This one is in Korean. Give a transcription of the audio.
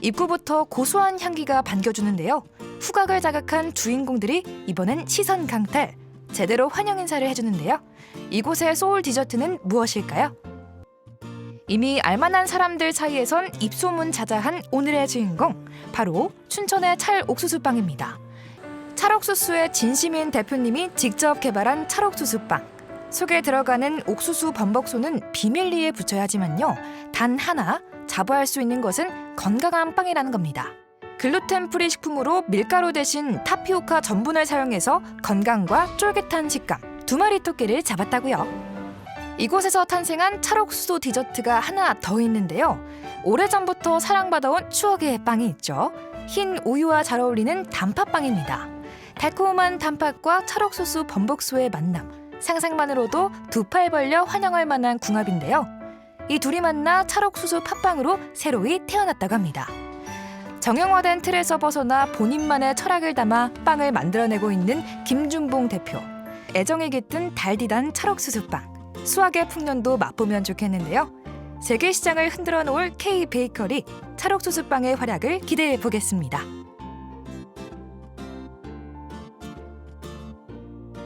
입구부터 고소한 향기가 반겨주는데요. 후각을 자극한 주인공들이 이번엔 시선 강탈, 제대로 환영 인사를 해주는데요. 이곳의 소울 디저트는 무엇일까요? 이미 알만한 사람들 사이에선 입소문 자자한 오늘의 주인공 바로 춘천의 찰 옥수수빵입니다. 찰옥수수의 진시민 대표님이 직접 개발한 찰옥수수빵. 속에 들어가는 옥수수 범벅소는 비밀리에 붙여야 하지만요. 단 하나 자부할 수 있는 것은 건강한 빵이라는 겁니다. 글루텐 프리 식품으로 밀가루 대신 타피오카 전분을 사용해서 건강과 쫄깃한 식감 두 마리 토끼를 잡았다고요. 이곳에서 탄생한 찰옥수수 디저트가 하나 더 있는데요. 오래전부터 사랑받아온 추억의 빵이 있죠. 흰 우유와 잘 어울리는 단팥빵입니다. 달콤한 단팥과 찰옥수수 범벅소의 만남. 상상만으로도 두 팔 벌려 환영할 만한 궁합인데요. 이 둘이 만나 찰옥수수 팥빵으로 새로이 태어났다고 합니다. 정형화된 틀에서 벗어나 본인만의 철학을 담아 빵을 만들어내고 있는 김준봉 대표. 애정이 깃든 달디단 찰옥수수빵. 수학의 풍년도 맛보면 좋겠는데요. 세계 시장을 흔들어 놓을 K 베이커리 찰옥수수빵의 활약을 기대해 보겠습니다.